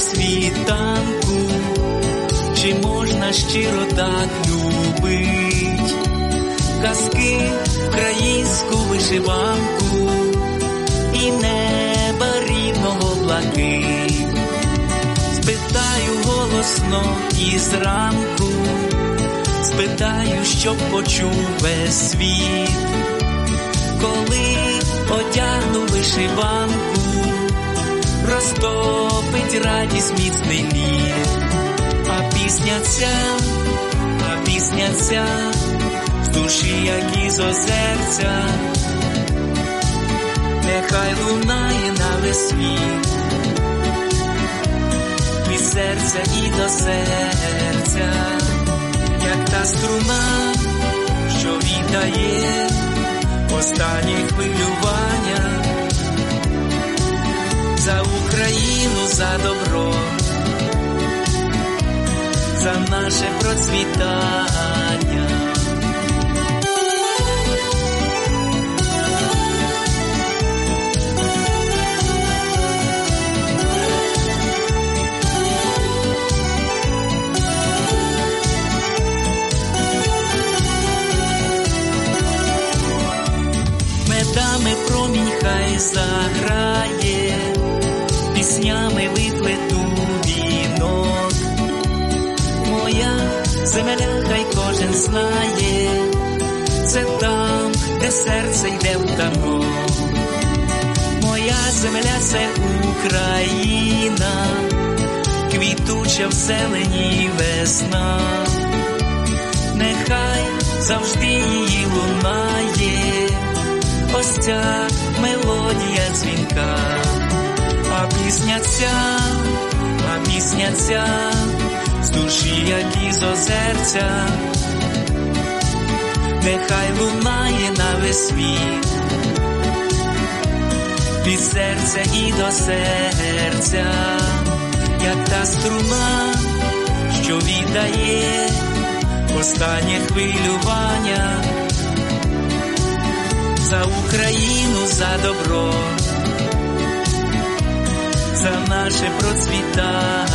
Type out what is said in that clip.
світанку, чи можна щиро так любить, казки українську вишиванку і неба рідного блакить. Спитаю голосно і зранку, спитаю, щоб почув весь світ, коли одягну вишиванку, розтопить радість міцний лід, а пісня ця, а пісня ця, з душі, як із озерця, нехай лунає на весь світ від серця і до серця, як та струна, що віддає останні хвилювання Україну, за добро, за наше процвітання. Земля, хай кожен знає, це там, де серце йде в танок. Моя земля це Україна, квітуча в зелені весна, нехай завжди її лунає ось ця мелодія дзвінка, а пісня ця, а пісня ця, з душі, як із озерця, нехай лунає на весь світ, від серця і до серця, як та струна, що віддає останнє хвилювання. За Україну, за добро, за наше процвітання.